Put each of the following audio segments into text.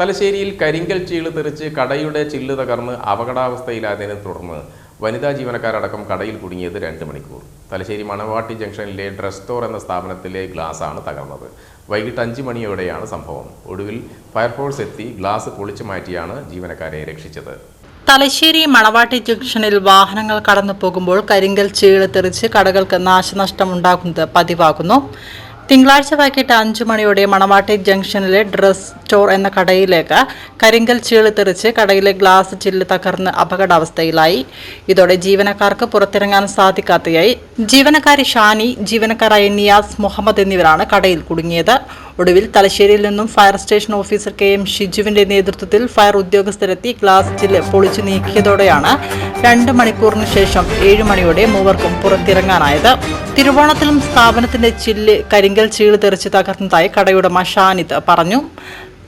തലശ്ശേരിയിൽ കരിങ്കൽ ചീൾ തെറിച്ച് കടയുടെ ചില്ല് തകർന്ന് അപകടാവസ്ഥയിലായതിനെ തുടർന്ന് വനിതാ ജീവനക്കാരടക്കം കടയിൽ കുടുങ്ങിയത് രണ്ട് മണിക്കൂർ. തലശ്ശേരി മണവാട്ടി ജംഗ്ഷനിലെ ഡ്രസ് സ്റ്റോർ എന്ന സ്ഥാപനത്തിലെ ഗ്ലാസ്സാണ് തകർന്നത്. വൈകിട്ട് അഞ്ച് മണിയോടെയാണ് സംഭവം. ഒടുവിൽ ഫയർഫോഴ്സ് എത്തി ഗ്ലാസ് പൊളിച്ചു മാറ്റിയാണ് ജീവനക്കാരെ രക്ഷിച്ചത്. തലശ്ശേരി മണവാട്ടി ജംഗ്ഷനിൽ വാഹനങ്ങൾ കടന്നു പോകുമ്പോൾ കരിങ്കൽ ചീൾ തെറിച്ച് കടകൾക്ക് നാശനഷ്ടം നാശനഷ്ടമുണ്ടാകുന്നത് പതിവാകുന്നു. തിങ്കളാഴ്ച വൈകിട്ട് അഞ്ചു മണിയോടെ മണവാട്ടി ജംഗ്ഷനിലെ ഡ്രസ് സ്റ്റോർ എന്ന കടയിലേക്ക് കരിങ്കൽ ചീൾ തെറിച്ച് കടയിലെ ഗ്ലാസ് ചില്ല് തകർന്ന് അപകടാവസ്ഥയിലായി. ഇതോടെ ജീവനക്കാർക്ക് പുറത്തിറങ്ങാൻ സാധിക്കാത്തയായി. ജീവനക്കാരി ഷാനി ജീവനക്കാരായ നിയാസ് മുഹമ്മദ് എന്നിവരാണ് കടയിൽ കുടുങ്ങിയത്. ഒടുവിൽ തലശ്ശേരിയിൽ നിന്നും fire station officer K M ഷിജുവിന്റെ നേതൃത്വത്തിൽ ഫയർ ഉദ്യോഗസ്ഥരെത്തി ഗ്ലാസ് ചില്ല് പൊളിച്ചു നീക്കിയതോടെയാണ് രണ്ട് മണിക്കൂറിന് ശേഷം ഏഴ് മണിയോടെ മൂവർക്കും പുറത്തിറങ്ങാനായത്. തിരുവോണത്തിലും സ്ഥാപനത്തിന്റെ ചില്ല് കരിങ്കൽ ചീൾ തെറിച്ച് തകർന്നതായി കടയുടമ ഷാനിദ് പറഞ്ഞു.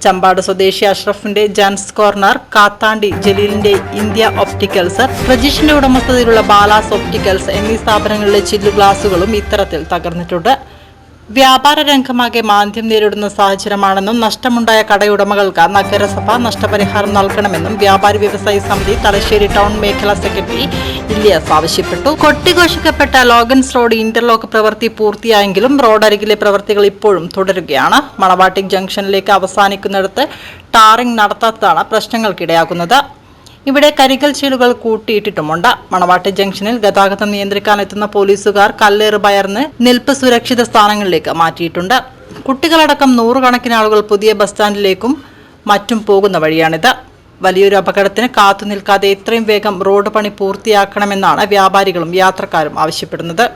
ചമ്പാട് സ്വദേശി അഷ്റഫിന്റെ ജാൻസ് കോർണർ കാത്താണ്ടി ജലീലിന്റെ ഇന്ത്യ ഓപ്റ്റിക്കൽസ് പ്രജീഷിന്റെ ഉടമസ്ഥതയിലുള്ള ബാലാസ് ഓപ്റ്റിക്കൽസ് എന്നീ സ്ഥാപനങ്ങളിലെ ചില്ലു ഗ്ലാസുകളും ഇത്തരത്തിൽ തകർന്നിട്ടുണ്ട്. വ്യാപാര രംഗമാകെ മാന്ദ്യം നേരിടുന്ന സാഹചര്യമാണെന്നും നഷ്ടമുണ്ടായ കടയുടമകൾക്ക് നഗരസഭ നഷ്ടപരിഹാരം നൽകണമെന്നും വ്യാപാരി വ്യവസായി സമിതി തലശ്ശേരി ടൗൺ മേഖലാ സെക്രട്ടറി ഇല്ലിയാസ് ആവശ്യപ്പെട്ടു. കൊട്ടിഘോഷിക്കപ്പെട്ട ലോഗൻസ് റോഡ് ഇന്റർലോക്ക് പ്രവൃത്തി പൂർത്തിയായെങ്കിലും റോഡരികിലെ പ്രവൃത്തികൾ ഇപ്പോഴും തുടരുകയാണ്. മണവാട്ടി ജംഗ്ഷനിലേക്ക് അവസാനിക്കുന്നിടത്ത് ടാറിംഗ് നടത്താത്തതാണ് പ്രശ്നങ്ങൾക്കിടയാക്കുന്നത്. ഇവിടെ കരിങ്കൽ ചീലുകൾ കൂട്ടിയിട്ടിട്ടുമുണ്ട്. മണവാട്ടി ജംഗ്ഷനിൽ ഗതാഗതം നിയന്ത്രിക്കാൻ എത്തുന്ന പോലീസുകാർ കല്ലേറ് പയർന്ന് നിൽപ്പ് സുരക്ഷിത സ്ഥാനങ്ങളിലേക്ക് മാറ്റിയിട്ടുണ്ട്. കുട്ടികളടക്കം നൂറുകണക്കിന് ആളുകൾ പുതിയ ബസ് സ്റ്റാൻഡിലേക്കും മറ്റും പോകുന്ന വഴിയാണിത്. വലിയൊരു അപകടത്തിന് കാത്തു നിൽക്കാതെ എത്രയും വേഗം റോഡ് പണി പൂർത്തിയാക്കണമെന്നാണ് വ്യാപാരികളും യാത്രക്കാരും ആവശ്യപ്പെടുന്നത്.